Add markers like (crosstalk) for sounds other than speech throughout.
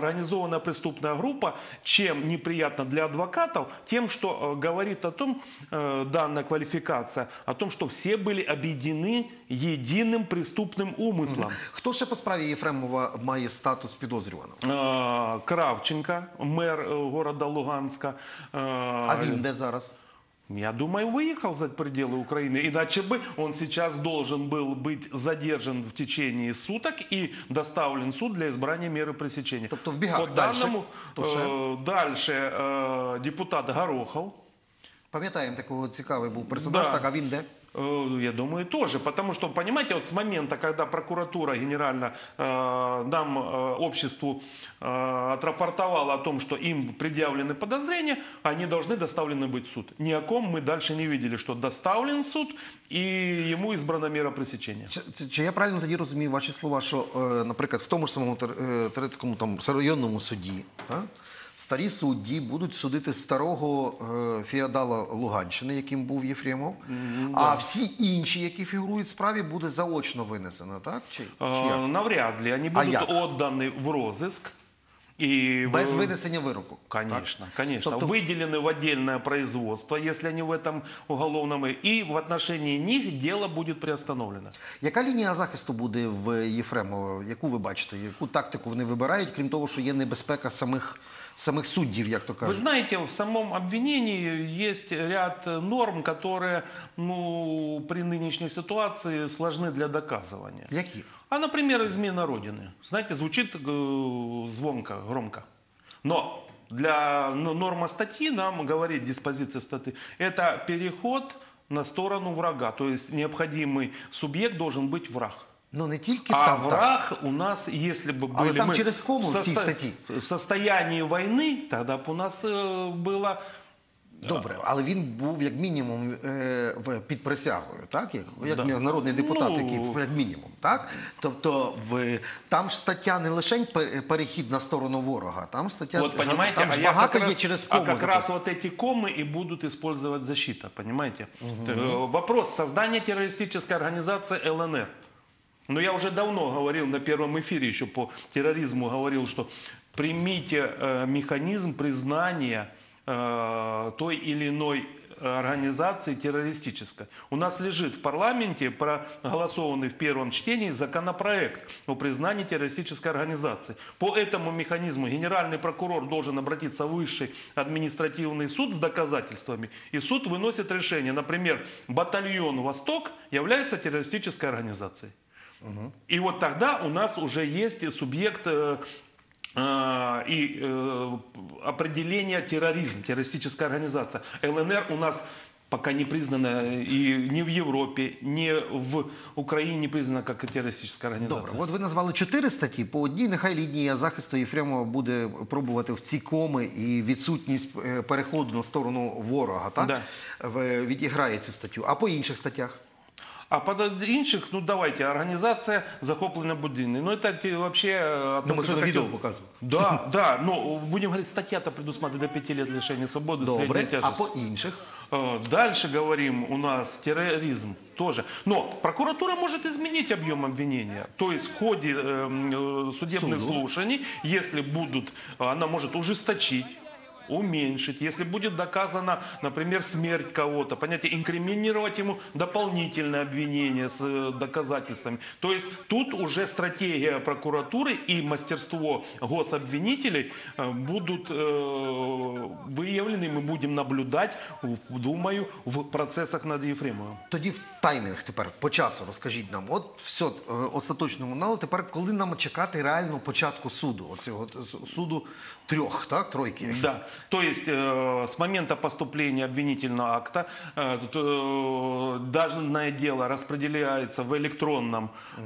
организованная преступная группа, чем неприятно для адвокатов, тем, что э, говорит о том, э, данная квалификация, о том, что все были объединены единым преступным умыслом. Хто ще по справі Єфремова має статус підозрюваного? Э, Кравченко, мэр э, города Луганска. э, А він де зараз? Я думаю, выехал за пределы Украины. Иначе бы он сейчас должен был быть задержан в течение суток и доставлен в суд для избрания меры пресечения. Тобто в бегах. По Дальше? данному, То ще? э, дальше э, депутат Горохов. Пам'ятаємо, такого цікавий був персонаж, Да. так, а він де? Э, Я думаю, тоже. Потому что, понимаете, вот с момента, когда прокуратура генерально э, нам, э, обществу, э, отрапортовала о том, что им предъявлены подозрения, они должны доставлены быть в суд. Ни о ком мы дальше не видели, что доставлен в суд и ему избрана мера пресечения. Чи, чи, чи я правильно тоді розумію ваші слова, що, е, наприклад, в тому ж самому Тер- е, Терецькому там районному суді так, старі судді будуть судити старого е, феодала Луганщини, яким був Єфремов, а всі інші, які фігурують в справі, буде заочно винесено, так? Чи, чи Э, як? Навряд ли. Они А будут як? отданы в розыск. И Без в- винесення вироку. так? Конечно, конечно. Тобто- Выделены в отдельное производство, если они в этом уголовном, и в отношении них дело будет приостановлено. Яка лінія захисту буде в Єфремова? Яку ви бачите? Яку тактику вони вибирають, крім того, що є небезпека самих, самих суддів, як то кажуть? знаете, в самом обвинении есть ряд норм, которые ну, при нынешней ситуации сложны для доказывания. Які? А, например, измена Родины. Знаете, звучит э, звонко, громко. Но для норма статьи нам говорит диспозиция статьи, это переход на сторону врага. То есть необходимый субъект должен быть враг. Ну не тільки А там. так. враг у нас, если бы Але были там мы через кому в, в цій статті? в состоянии войны, тогда бы у нас э, было Добре, але він був як мінімум е, в під присягою, так як, як Да. народний депутат, Ну. який як мінімум, так тобто в там ж стаття не лише пер- перехід на сторону ворога, там стаття Вот, понимаете, там а ж я багато как є раз, через а кому. как записано. раз вот эти комы и будут использовать защита, понимаете? Э, Вопрос создания террористической организации ЛНР. Но я уже давно говорил на первом эфире еще по терроризму говорил, что примите э, механизм признания э, той или иной организации террористической. У нас лежит в парламенте проголосованный в первом чтении законопроект о признании террористической организации. По этому механизму генеральный прокурор должен обратиться в высший административный суд с доказательствами, и суд выносит решение. Например, батальон «Восток» является террористической организацией. И вот тогда у нас уже есть субъект э, э, и э, определение терроризм, террористическая организация. ЛНР у нас пока не признана и ни в Европе, ни в Украине не признана как террористическая организация. Добре, от ви назвали чотири статті. По одній нехай лінія захисту Єфремова буде пробувати в ці коми і відсутність е, переходу на сторону ворога, так? Да. В- Відіграє цю статтю. А по інших статтях? А под інших, ну давайте, организация захоплена будинок. Ну это те- вообще... э, Ну, ми относится ж к відео каким- показували. Да, (laughs) да, но будем говорить, статья-то предусматривает до 5 лет лишения свободы, Добре, средней а тяжести. по інших? Э, Дальше говорим, у нас терроризм тоже. Но прокуратура может изменить объем обвинения. То есть в ходе эм, э, судебных Суду. слушаний, если будут, она может ужесточить уменьшить, если будет доказана, например, смерть кого-то, понятие, инкриминировать ему дополнительное обвинение с э, доказательствами. То есть тут уже стратегия прокуратуры и мастерство гособвинителей э, будут э, выявлены, мы будем наблюдать, в- думаю, в процессах над Ефремовым. Тоді в таймінг тепер по часу розкажіть нам. От все е, остаточному налу. Тепер коли нам чекати реально початку суду? Оцього с- суду трьох, так? Тройки. Да, То есть э, с момента поступления обвинительного акта э, э, данное дело распределяется в электронном э,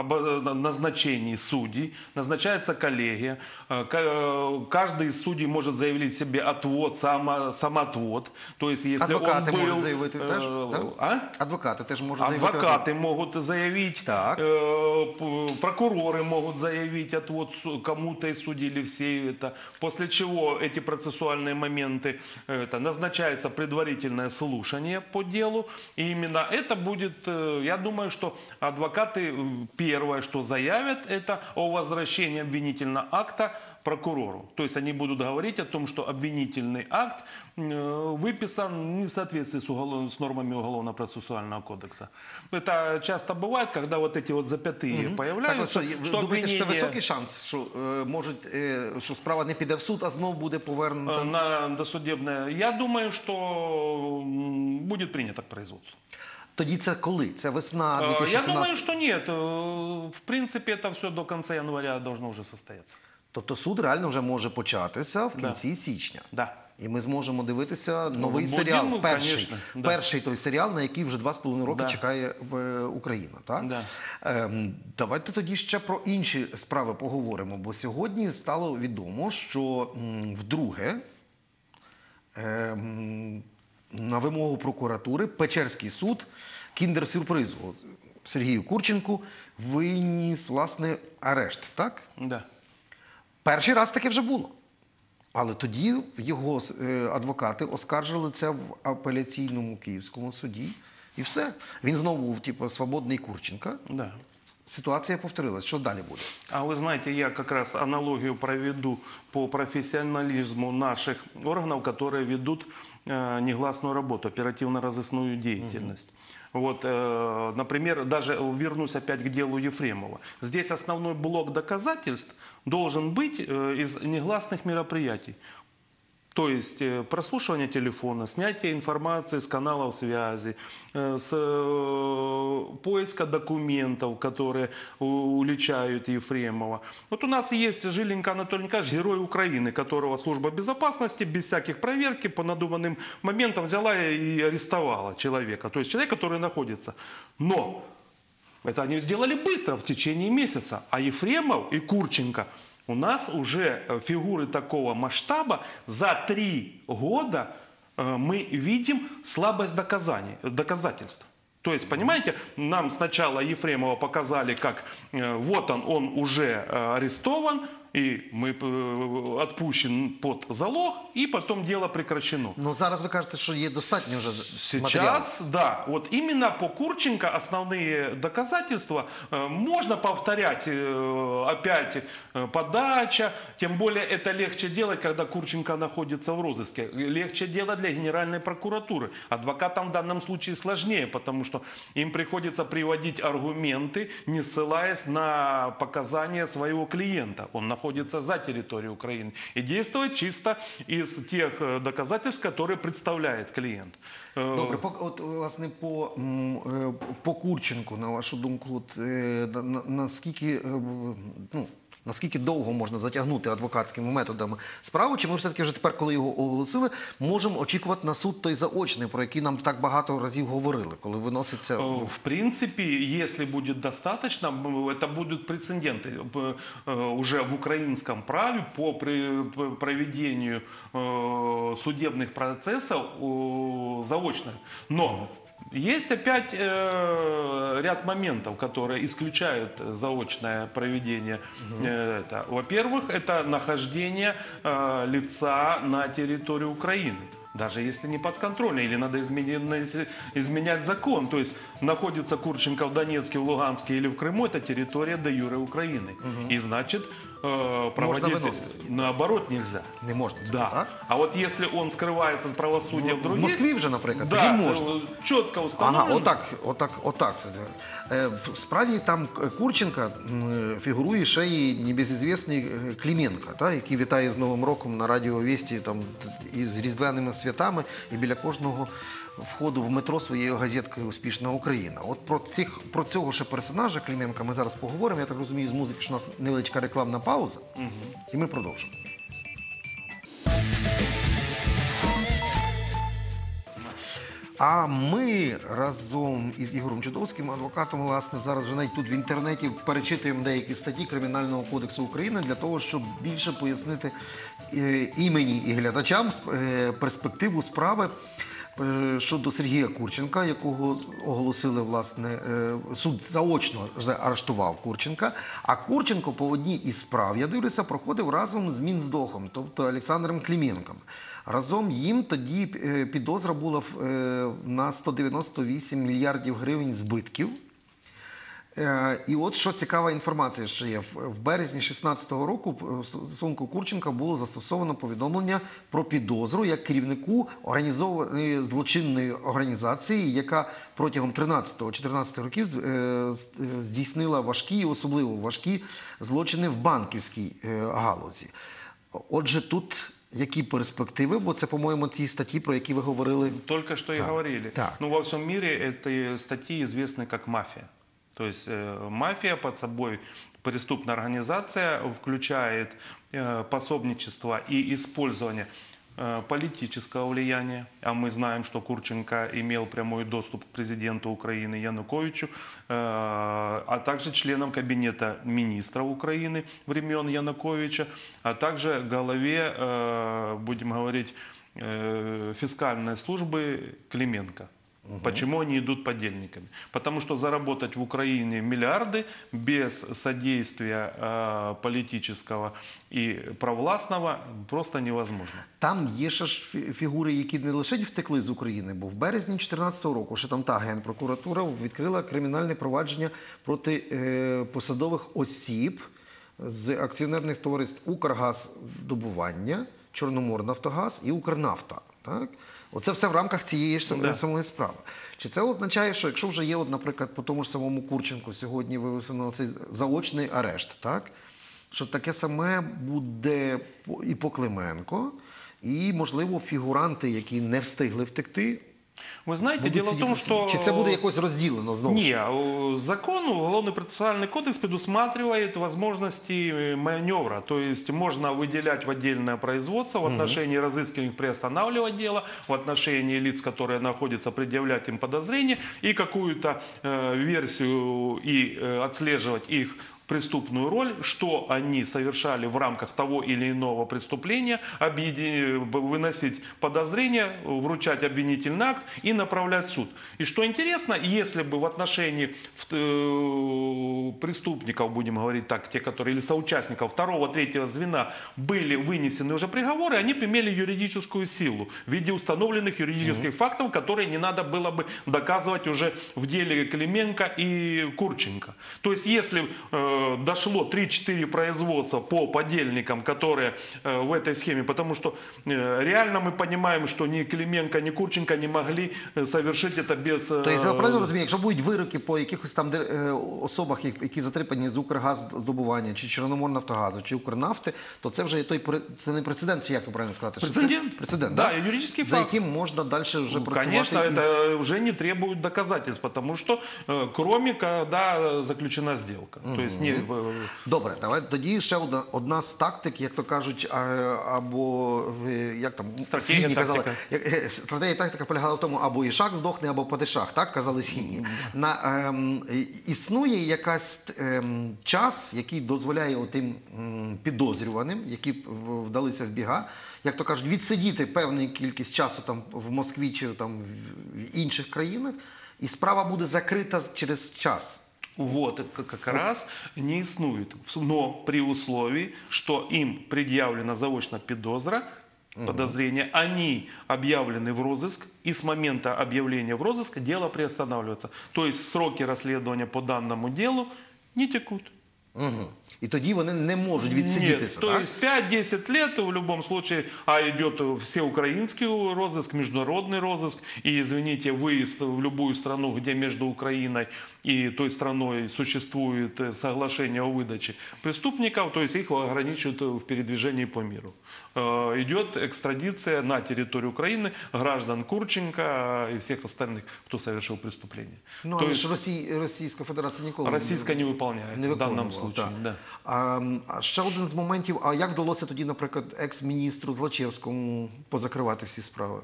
обо- назначении судей, назначается коллегия, Э, э, каждый из судей может заявить себе отвод, само, самоотвод, то есть если Адвокати он был... можуть заявити теж? э, так? а? Адвокати теж можуть заявити. Адвокаты могут заявить, Так. э, прокуроры могут заявить отвод кому-то из судей или все это. После чего эти процессуальные моменты, э, это назначается предварительное слушание по делу. И именно это будет, э, я думаю, что адвокаты первое, что заявят, это о возвращении обвинительного акта прокурору. То есть они будут говорить о том, что обвинительный акт э, выписан не в соответствии с, уголов- с нормами Уголовно-процессуального кодекса. Это часто бывает, когда вот эти вот запятые Так, появляются, от що, ви что думаєте, що це обвинение високий шанс, що, е, можуть, е, що справа не піде в суд, а знов буде повернута? э, на досудебное. Я думаю, что м, будет принято к производству. Тоді це коли? Це весна Э, 2017? Я думаю, что нет. Э, В принципе, это все до конца января должно уже состояться. Тобто суд реально вже може початися в Да. кінці січня. Да. І ми зможемо дивитися новий будемо, серіал. Перший, конечно, да. перший той серіал, на який вже два з половиною роки Да. чекає в е, Україна. Так? Да. Ем, давайте тоді ще про інші справи поговоримо. Бо сьогодні стало відомо, що вдруге ем, на вимогу прокуратури Печерський суд кіндер-сюрпризу Сергію Курченку виніс власне арешт. Так? Да. Перший раз таке вже було. Але тоді його е, адвокати оскаржили це в апеляційному київському суді. І все. Він знову був, типу, свободний Курченка. Да. Ситуація повторилась. Що далі буде? А вы знаете, я как раз аналогию проведу по профессионализму наших органов, которые ведут э, негласную работу, оперативно-розыскную деятельность. Вот, э, например, даже вернусь опять к делу Ефремова. Здесь основной блок доказательств должен быть э, из негласных мероприятий. То есть э, прослушивание телефона, снятие информации с каналов связи, э, с э, поиска документов, которые уличают Ефремова. Вот у нас есть Жиленька Анатолий Николаевич, герой Украины, которого служба безопасности без всяких проверки по надуманным моментам взяла и арестовала человека. То есть человек, который находится. Но это они сделали быстро, в течение месяца. А Ефремов и Курченко у нас уже э, фигуры такого масштаба за три года э, мы видим слабость доказаний, доказательств. То есть, понимаете, нам сначала Ефремова показали, как э, вот он, он уже арестован, и мы э, отпущен под залог, и потом дело прекращено. Ну зараз ви кажете, що є достатньо вже. Сейчас, да, вот именно по Курченко основные доказательства э, можно повторять э, опять подача, тем более это легче делать, когда Курченко находится в розыске. Легче делать для Генеральной прокуратуры. Адвокатам в данном случае сложнее, потому что им приходится приводить аргументы, не ссылаясь на показания своего клиента. Он находится за территорией Украины. И действовать чисто из тех э, доказательств, которые представляет клиент. Э, Добре, по, от, власне, по, м, е, по Курченку, на вашу думку, от, е, на- на- наскільки, е, ну, наскільки довго можна затягнути адвокатськими методами справу, чи ми все-таки вже тепер, коли його оголосили, можемо очікувати на суд той заочний, про який нам так багато разів говорили, коли виноситься. Э, В принципе, если будет достаточно, м, это будут прецеденты э, э, уже в украинском праве по при- п- проведению э, судебных процессов э, заочно. Но есть опять э, ряд моментов, которые исключают заочное проведение. Это. Во-первых, это нахождение э, лица на территории Украины. Даже если не подконтрольно, или надо изменить, изменять закон. То есть находится Курченко в Донецке, в Луганске или в Крыму, это территория де юре Украины. И значит, э, проводить выносить. наоборот нельзя. Не можна. Да. Так? А вот если он скрывается от правосудия в В других... Москві вже, наприклад, да, тоді можна. э, четко установлено. Ага, отак, отак, отак. це. Е, В справі там К- Курченка м, фігурує ще й небезізвісний е, Кліменко, та, який вітає з Новим роком на радіо Вісті там, і з Різдвяними святами, і біля кожного входу в метро своєю газеткою Успішна Україна. От про, цих, про цього ще персонажа Кліменка ми зараз поговоримо. Я так розумію, з музики, що у нас невеличка рекламна пауза, і ми продовжимо. А ми разом із Ігорем Чудовським, адвокатом, власне, зараз вже навіть тут в інтернеті перечитуємо деякі статті Кримінального кодексу України для того, щоб більше пояснити е, імені і глядачам е, перспективу справи. Е, Щодо Сергія Курченка, якого оголосили власне е, суд заочно заарештував Курченка. А Курченко по одній із справ, я дивлюся, проходив разом з Мінздохом, тобто Олександром Клімєнком. Разом їм тоді е, підозра була на 198 мільярдів гривень збитків. Е, І от що цікава інформація ще є. В березні 16-го року стосунку Курченка було застосовано повідомлення про підозру як керівнику організованої злочинної організації, яка протягом 13-14 років е, здійснила важкі, особливо важкі злочини в банківській е, галузі. Отже, тут які перспективи? Бо це, по-моєму, ті статті, про які ви говорили. Только что и Так, говорили. так. Ну, во всем мире эти статьи известны как мафия. То есть э, мафия под собой, преступная организация, включает э, пособничество и использование э, политического влияния, а мы знаем, что Курченко имел прямой доступ к президенту Украины Януковичу, а также членам кабинета министров Украины времен Януковича, а также главе, э, будем говорить, фискальной службы Клименко. Почему они идут подельниками? Потому что заработать в Украине миллиарды без содействия э, политического и провластного просто невозможно. Там є ще ж фі- фігури, які не лише втекли з України, бо в березні 2014 року ще там та генпрокуратура відкрила кримінальне провадження проти е, посадових осіб з акціонерних товариств Укргаздобування, Чорноморнафтогаз і Укрнафта. Так? Оце все в рамках цієї ж Да. самої справи. Чи це означає, що якщо вже є, от, наприклад, по тому ж самому Курченку сьогодні вивесено цей заочний арешт, так? що таке саме буде і по Клименко, і, можливо, фігуранти, які не встигли втекти, Вы знаете, будуть дело в сидіти том, в что... Чи це буде якось розділено знову? о, закон, Уголовный процессуальный кодекс предусматривает возможности э, маневра. То есть можно выделять в отдельное производство в отношении разыскиваемых приостанавливать дело, в отношении лиц, которые находятся, предъявлять им подозрения и какую-то э, версию и э, отслеживать их преступную роль, что они совершали в рамках того или иного преступления, выносить подозрения, вручать обвинительный акт и направлять в суд. И что интересно, если бы в отношении э, преступников, будем говорить так, те, которые или соучастников второго, третьего звена были вынесены уже приговоры, они бы имели юридическую силу в виде установленных юридических фактов, которые не надо было бы доказывать уже в деле Клименко и Курченко. То есть, если э, дошло 3-4 производства по подельникам, которые э, в этой схеме, потому что э, реально мы понимаем, что ни Клименко, ни Курченко не могли э, совершить это без... э, Тобто, я правильно розумію, якщо будуть вироки по якихось там де- е, особах, як- які затрипані з Укргаздобування, чи Чорноморнафтогазу, чи Укрнафти, то це вже є той пре- це не прецедент, чи як то правильно сказати? Що це Прецедент. Прецедент, Да, да? и юридический за факт. яким можна далі вже Ну, працювати. Конечно, із- это уже не требует доказательств, потому что э, кроме когда заключена сделка. То есть не, э, Добре, давай тоді ще одна, одна з тактик, як то кажуть, а, або е, як там Стратегія, казали, як, е, стратегія тактика полягала в тому, або ішак здохне, або падишах, так казали східні. На ем, існує якась ем, час, який дозволяє тим підозрюваним, які вдалися в біга, як то кажуть, відсидіти певну кількість часу там в Москві чи там в інших країнах, і справа буде закрита через час. Вот, это как раз не иснует. Но при условии, что им предъявлена заочно подозра, подозрения, они объявлены в розыск, и с момента объявления в розыск дело приостанавливается. То есть сроки расследования по данному делу не текут. Угу. І тоді вони не можуть відсидітися. Нет, то так? есть 5-10 лет в любом случае, а идет всеукраинский розыск, международный розыск, и, извините, выезд в любую страну, где между Украиной и той страной существует э, соглашение о выдаче преступников, то есть их ограничивают в передвижении по миру. Э, Идет экстрадиция на территорию Украины граждан Курченко и всех остальных, кто совершил преступление. Ну, то але есть ж Росій, Російська Федерація ніколи российская не выполняет не в данном виконувала, случае. так. Да. А, м, а ще один з моментів: а як вдалося тоді, наприклад, екс-міністру Злачевському позакривати всі справи?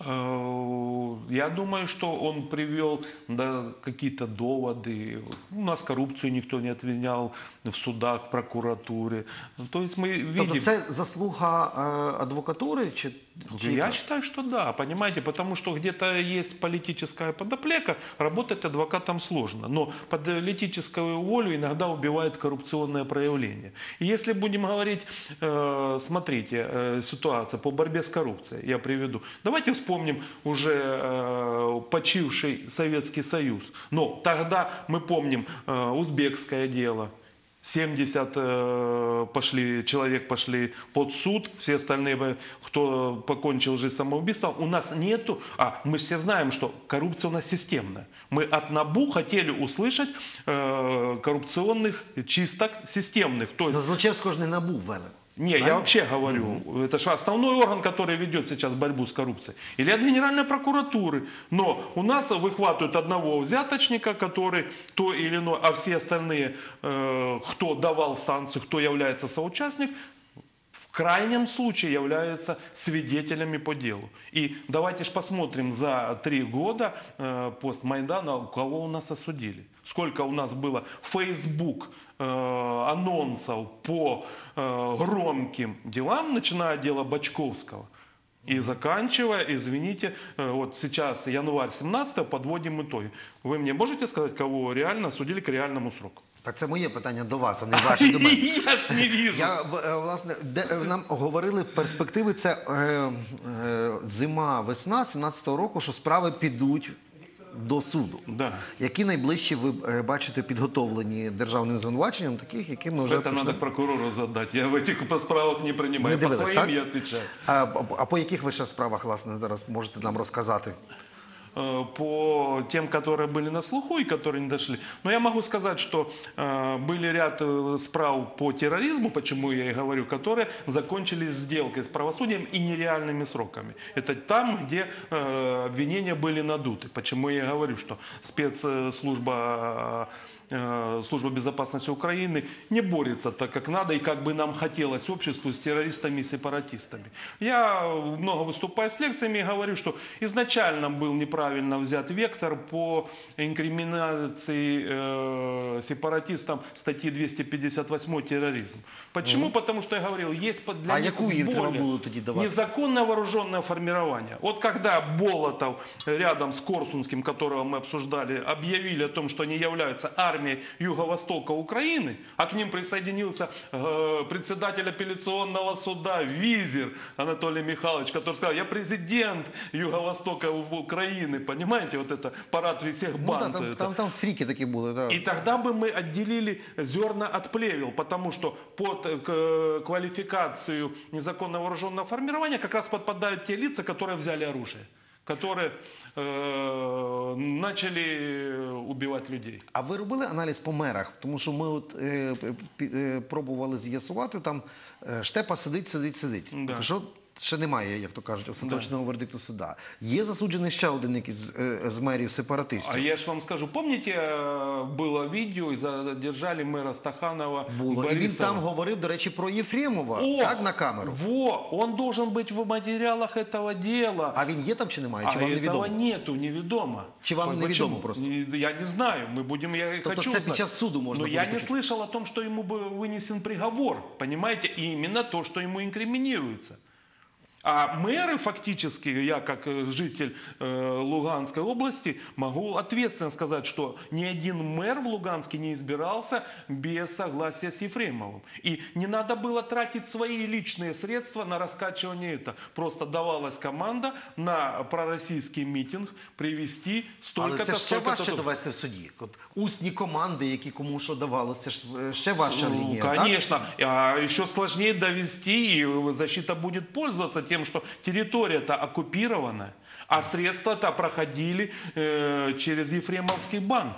Э, Я думаю, что он привел да, какие-то доводы. У нас коррупцию никто не отменял в судах, в прокуратуре. То есть мы видим... Тобто це заслуга е, адвокатури? Чи, чи Я считаю, что да, понимаете, потому что где-то есть политическая подоплека, работать адвокатом сложно. Но политическую волю иногда убивает коррупционное проявление. И если будем говорить, э, смотрите, э, ситуация по борьбе с коррупцией, я приведу. Давайте вспомним вспомним уже э, почивший Советский Союз. Но тогда мы помним э, узбекское дело. 70 э, пошли, человек пошли под суд, все остальные, э, кто покончил жизнь самоубийством. У нас нету, а мы все знаем, что коррупция у нас системная. Мы от НАБУ хотели услышать э, коррупционных чисток системных. То есть Ну, Злочевського ж не набув ввели. Не, я вообще говорю, это же основной орган, который ведет сейчас борьбу с коррупцией. Или от Генеральной прокуратуры. Но у нас выхватывают одного взяточника, который то или иное, а все остальные, э, кто давал санкцию, кто является соучастник, крайнем случае являются свидетелями по делу. И давайте же посмотрим за три года э, пост Майдана, кого у нас осудили. Сколько у нас было Facebook э, анонсов по э, громким делам, начиная от дела Бачковского. И заканчивая, извините, э, вот сейчас январь 17 подводим итоги. Вы мне можете сказать, кого реально осудили к реальному сроку? Так це моє питання до вас, а не (laughs) ваше до мене. Я ж не вижу. Я е, власне де е, нам говорили перспективи. Це е, е, зима, весна 17-го року, що справи підуть до суду. Да. Які найближчі ви е, бачите підготовлені державним звинуваченням, таких, які ми вже Это надо почнемо? прокурору задать. Я в этих справок не принимаю. Не По дивились, своим так? я отвечаю. А- а по яких ви ще справах власне зараз можете нам розказати? Э, по тем, которые были на слуху и которые не дошли. Но я могу сказать, что э, были ряд э, справ по терроризму, почему я и говорю, которые закончились сделкой с правосудием и нереальными сроками. Это там, где обвинения были надуты. Почему я и говорю, что спецслужба Служба безопасности Украины не борется так, как надо и как бы нам хотелось обществу с террористами и сепаратистами. Я много выступаю с лекциями и говорю, что изначально был неправильно взят вектор по инкриминации э, сепаратистам статьи 258 терроризм. Почему? Потому что я говорил, есть для А них более незаконное вооруженное формирование. Вот когда Болотов рядом с Корсунским, которого мы обсуждали, объявили о том, что они являются армией Юго-Востока Украины, а к ним присоединился э, председатель апелляционного суда Визер Анатолий Михайлович, который сказал, я президент Юго-Востока Украины, понимаете, вот это парад всех Ну, банд. та, там, это. там, там фріки такі були. Да. И тогда бы мы отделили зерна от плевел, потому что под э, квалификацию незаконного вооруженного формирования как раз подпадают те лица, которые взяли оружие, которые э, начали убивать людей. А ви робили аналіз по мерах? Тому що ми от е, пі- е, пробували з'ясувати там е, штепа сидить, сидить, сидить. Да. Що ще немає, як то кажуть, остаточного вердикту суда. Є засуджений ще один якийсь е, з мерів сепаратистів. А я же вам скажу, помните, э, было видео и задержали мэра Стаханова Було. І він Борисова? там говорив, до речі, про Єфремова, О, так, на камеру. Во, он должен быть в материалах этого дела. А він є там чи немає? Чи а вам этого невідомо? нету, неведомо. Чи вам Почему? невідомо просто? Не- Я не знаю, мы будем, я Тобто хочу це під узнать. час суду можна Но буде я не почути? слышал о том, что ему был вынесен приговор, понимаете, и именно то, что ему инкриминируется. А мэры фактически, я как э, житель э, Луганской области, могу ответственно сказать, что ни один мэр в Луганске не избирался без согласия с Ефремовым. И не надо было тратить свои личные средства на раскачивание это. Просто давалась команда на пророссийский митинг привести Але столько-то, це ще столько-то. важче довести в суді. От усні команди, які кому що давалося, це ж е, ще важча Ну, лінія. так? Конечно. А еще сложнее довести, и защита будет пользоваться тем, что территория-то оккупирована, а средства-то проходили э, через Ефремовский банк.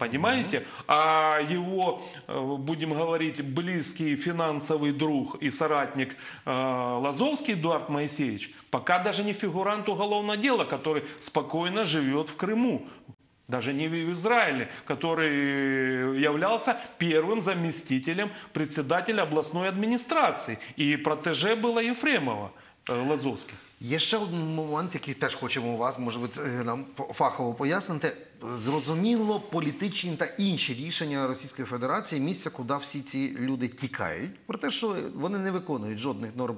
Понимаете? А его, э, будем говорить, близкий финансовый друг и соратник э, Лазовский Эдуард Моисеевич пока даже не фигурант уголовного дела, который спокойно живет в Крыму. Даже не в Израиле, который являлся первым заместителем председателя областной администрации. И протеже было Ефремова, э, Лазовский. Є ще один момент, який теж хочемо у вас, може ви е, нам фахово пояснити. Зрозуміло, політичні та інші рішення Російської Федерації, місця, куди всі ці люди тікають, про те, що вони не виконують жодних норм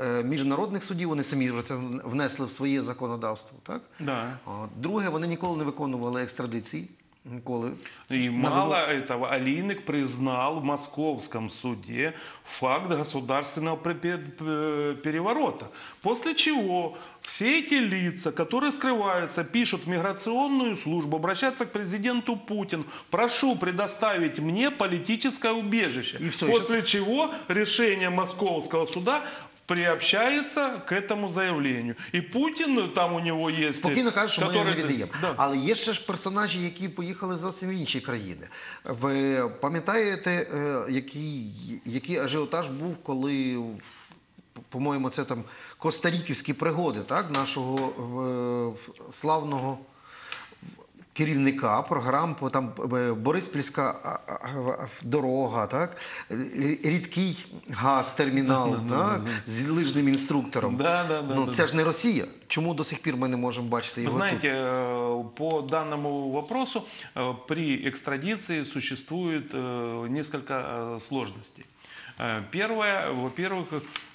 е, міжнародних судів, вони самі вже це внесли в своє законодавство. Так? Да. Друге, вони ніколи не виконували екстрадиції. Ніколи. И На мало этого, Алиник признал в московском суде факт государственного переворота. После чего все эти лица, которые скрываются, пишут в миграционную службу, обращаются к президенту Путину. Прошу предоставить мне политическое убежище. И всё, После чего решение московского суда приобщается к этому заявлению. И Путин, ну, там у него есть... Спокійно кажуть, що ми который- не віддаємо. Да. Але є ще ж персонажі, які поїхали зовсім в інші країни. Ви пам'ятаєте, е, який, який ажіотаж був, коли, по-моєму, це там Костаріківські пригоди, так, нашого е, славного керівника програм по там е, Бориспільська а, а, а, дорога, так е, рідкий газ термінал, (laughs) так з лижним інструктором. Да, да, да, ну, да, це ж не Росія. Чому до сих пір ми не можемо бачити Вы його знаете, тут? э, по данному вопросу э, при экстрадиции существует э, несколько э, сложностей. Э, Первое, во-первых,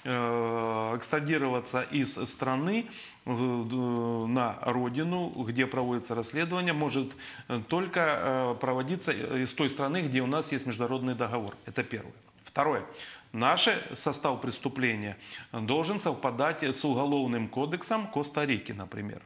э, экстрадироваться из страны в- д- на родину, где проводится расследование, может э, только э, проводиться из той страны, где у нас есть международный договор. Это первое. Второе. Наш состав преступления должен совпадать с уголовным кодексом Коста-Рики, например.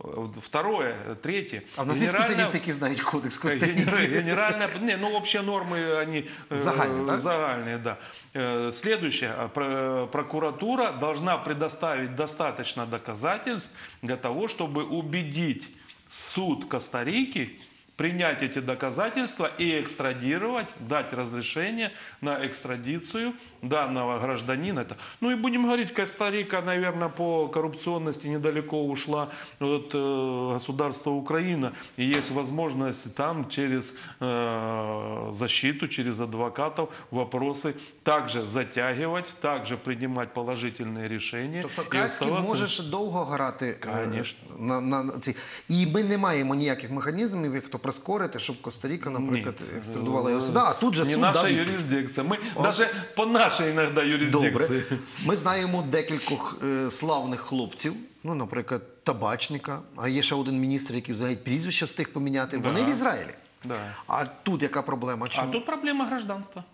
Э, Второе, третье. А в нас є Генеральная- спеціалісти, які знають кодекс Коста-Ріки. Генера- Генеральная, не, ну общие нормы они э, Загальные, да? загальные, да. Э, Следующее, а, про- прокуратура должна предоставить достаточно доказательств для того, чтобы убедить суд Коста-Рики принять эти доказательства и экстрадировать, дать разрешение на экстрадицию данного гражданина. Это- Ну и будем говорить, Коста-Рика, наверное, по коррупционности недалеко ушла от э, государства Украина. И есть возможность там через э, защиту, через адвокатов вопросы также затягивать, также принимать положительные решения. Тобто и Каськів оставаться- може ще довго грати е, Конечно. на, на ці. І ми не маємо ніяких механізмів, як то прискорити, щоб Коста-Ріка, наприклад, Ні. екстрадувала його сюди, а тут же Не суд наша дав відповідь. юрисдикция. Мы даже по нашей иногда юрисдикции. Добре. Ми знаємо декількох е, славних хлопців, ну, наприклад, табачника, а є ще один міністр, який взагалі прізвище встиг поміняти. Вони в Ізраїлі. Да. А тут яка проблема? А Чому? тут проблема гражданства.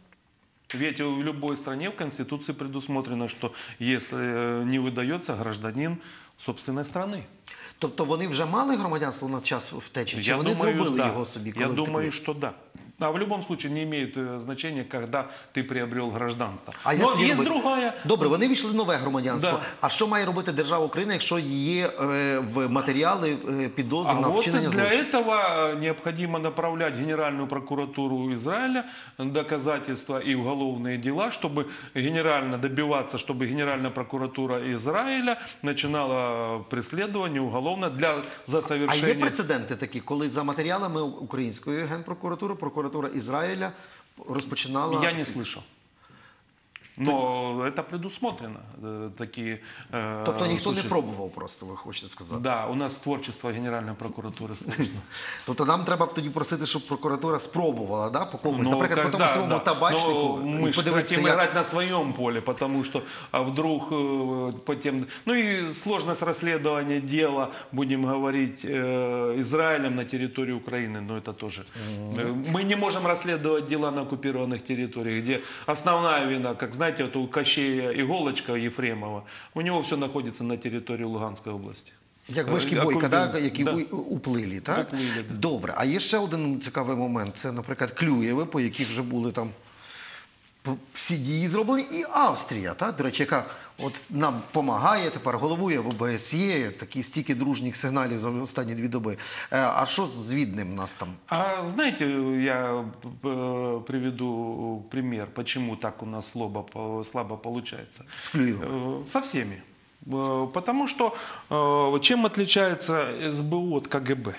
Ведь в любой стране в Конституции предусмотрено, что если э, не выдается гражданин собственной страны. Тобто вони вже мали громадянство на час втечі? Чи вони зробили да. його собі? Я коли думаю, що так. да. А в любом случае не имеет э, значения, когда ты приобрел гражданство. А Но як їм есть робити? другая. Добре, вони війшли в нове громадянство. Да. А що має робити держава України, якщо є е, в матеріали е, підозри А на вот вчинення для злочину? этого э, необходимо направлять в Генеральную прокуратуру Израиля доказательства и уголовные дела, чтобы генерально добиваться, чтобы Генеральная прокуратура Израиля начинала преследование уголовно для за А є совершение. прецеденти такі, коли за матеріалами української генпрокуратури прокуратура Ізраїля розпочинала Я не слышал. Но это предусмотрено э, такие. э, Тобто ніхто не случаи. пробував просто, ви хочете сказати. Да, у нас творчество Генеральной прокуратуры сложно. (laughs) Тобто нам треба б тоді просити, щоб прокуратура спробувала, да, по комусь, Ну, наприклад, по тому когда, самому да. табачнику, Но і мы же подивитися, хотим як... играть на своем поле, потому что а вдруг э, по тем... Ну и сложность расследования дела, будем говорить, э, Израилем на территории Украины, но это тоже... Э, Мы не можем расследовать дела на оккупированных территориях, где основная вина, как знаете, вот у Кощея Иголочка Ефремова, у него все находится на территории Луганской области. Як вишки Е, бойка, так, які да. уплили, уплилі, так? Уплили, да. Добре. А є ще один цікавий момент. Це, наприклад, Клюєви, по яких вже були там всі дії зроблені, і Австрія, так? до речі, яка от нам допомагає, тепер головує в ОБСЄ, такі стільки дружніх сигналів за останні дві доби. Е, А що з Відним у нас там? А знаете, я э, приведу пример, почему так у нас слабо, по- слабо получается. С Клюевым. Э, Со всеми. Э, Потому что э, чем отличается СБУ от КГБ?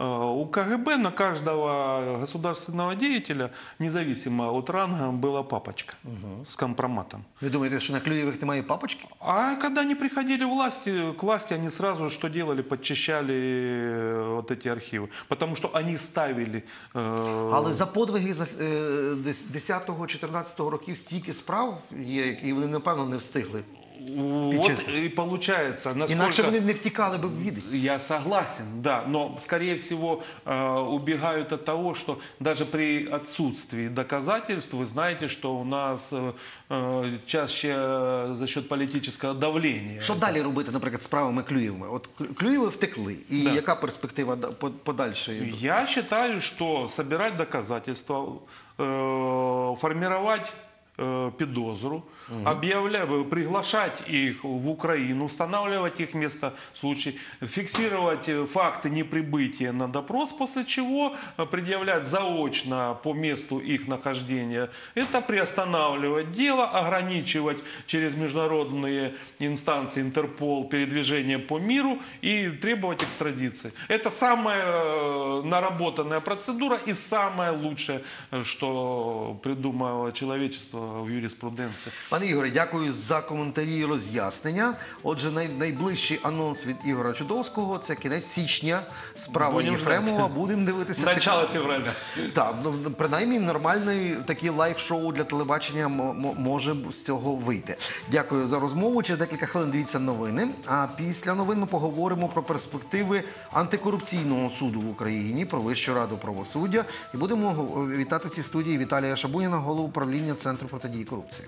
Э, У КГБ на каждого государственного деятеля, независимо от ранга, была папочка с компроматом. Ви думаєте, що на Клюєвих немає папочки? А когда они приходили власти, к власти, они сразу что делали? Подчищали э, вот эти архивы. Потому что они ставили... э, Але за подвиги за е, дес- 10-14 років стільки справ є, і вони, напевно, не встигли. Вот честно. и получается, насколько... Інакше вони не втікали би в відень. Я согласен, да, но скорее всего э, убегают от того, что даже при отсутствии доказательств, вы знаете, что у нас э, э, чаще э, за счет политического давления. Що далі робити, наприклад, з правими Клюєвими? От Клю- Клюєви втекли. І Да. яка перспектива да- по- подальшої? Я считаю, что собирать доказательства, э, формировать э, подозру, объявля- приглашать их в Украину, устанавливать их место случай, фиксировать э, факты неприбытия на допрос, после чего э, предъявлять заочно по месту их нахождения. Это приостанавливать дело, ограничивать через международные инстанции Интерпол передвижение по миру и требовать экстрадиции. Это самая э, наработанная процедура и самое лучшее, что придумало человечество в юриспруденции. Пане Ігоре, дякую за коментарі і роз'яснення. Отже, най- найближчий анонс від Ігора Чудовського це кінець січня. Справа Будемо Єфремова. Будемо дивитися. Начало цікаво. февраля. Так, ну принаймні нормальний такий лайв-шоу для телебачення м- м- може з цього вийти. Дякую за розмову. Через декілька хвилин дивіться новини. А після новин ми поговоримо про перспективи антикорупційного суду в Україні, про Вищу раду правосуддя. І будемо го- вітати в цій студії Віталія Шабуніна, голову управління Центру протидії корупції.